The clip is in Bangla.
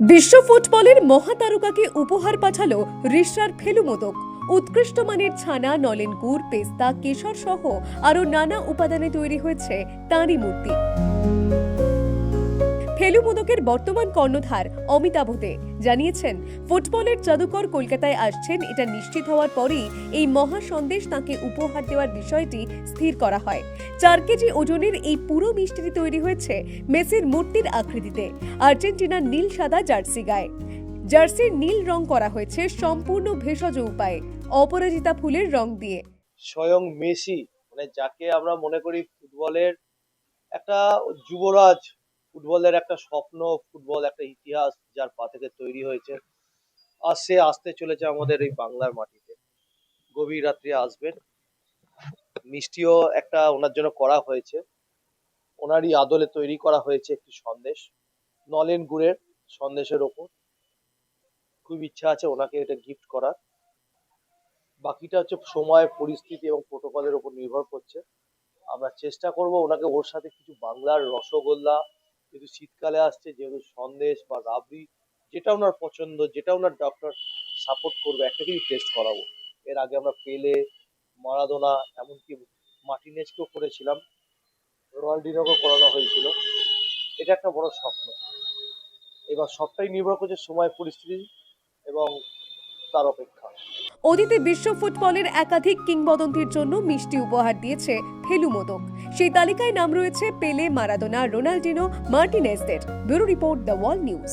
বিশ্ব ফুটবলের মহাতারকাকে উপহার পাঠালো রিশার ফেলু মোদক উৎকৃষ্ট মানের ছানা, নলেন গুড়, পেস্তা, কেশর সহ আরও নানা উপাদানে তৈরি হয়েছে তাঁরই মূর্তি ফেলু মোদকের বর্তমান কর্ণধার অমিতাভ দে। জানিয়েছেন, ফুটবলের জাদুকর কলকাতায় আসছেন, এটা নিশ্চিত হওয়ার পরেই এই মহা সন্দেশ তাঁকে উপহার দেওয়ার বিষয়টি স্থির করা হয়। চার কেজি ওজনের এই পুরো মিষ্টিটি তৈরি হয়েছে মেসির মূর্তির আকৃতিতে। আর্জেন্টিনার নীল সাদা জার্সি গায়ে। জার্সির নীল রং করা হয়েছে সম্পূর্ণ ভেষজ উপায়ে, অপরাজিতা ফুলের রং দিয়ে। স্বয়ং মেসি মানে যাকে আমরা মনে করি ফুটবলের একটা যুবরাজ ফুটবলের একটা স্বপ্ন, ফুটবল একটা ইতিহাস যার পা থেকে তৈরি হয়েছে। আর সে আসতে চলেছে আমাদের এই বাংলার মাটিতে। গভীর রাত্রে আসবেন। মিষ্টিও একটা ওনার জন্য করা হয়েছে। ওনারই আদলে তৈরি করা হয়েছে একটি সন্দেশ। নলেন গুড়ের সন্দেশের ওপর। খুব ইচ্ছা আছে ওনাকে এটা গিফট করার। বাকিটা হচ্ছে সময়, পরিস্থিতি এবং প্রোটোকলের উপর নির্ভর করছে। আমরা চেষ্টা করব ওনাকে ওর সাথে কিছু বাংলার রসগোল্লা যেহেতু শীতকালে আসছে, যেহেতু সন্দেশ বা রাবড়ি, যেটা ওনার পছন্দ, যেটা ওনার ডক্টর সাপোর্ট করবে, একটা কিছু টেস্ট করাবো। এর আগে আমরা পেলে, মারাদোনা, এমনকি মার্টিনেজকেও করেছিলাম। রোনাল্ডিনোকেও করানো হয়েছিল। এটা একটা বড় স্বপ্ন। এবার সবটাই নির্ভর করছে সময়, পরিস্থিতি এবং তার অপেক্ষা। অতীতে বিশ্ব ফুটবলের একাধিক কিংবদন্তির জন্য মিষ্টি উপহার দিয়েছে ফেলু মোদক সেই তালিকায় নাম রয়েছে পেলে Maradona Ronaldinho মার্টিনেসদের bureau report The Wall News.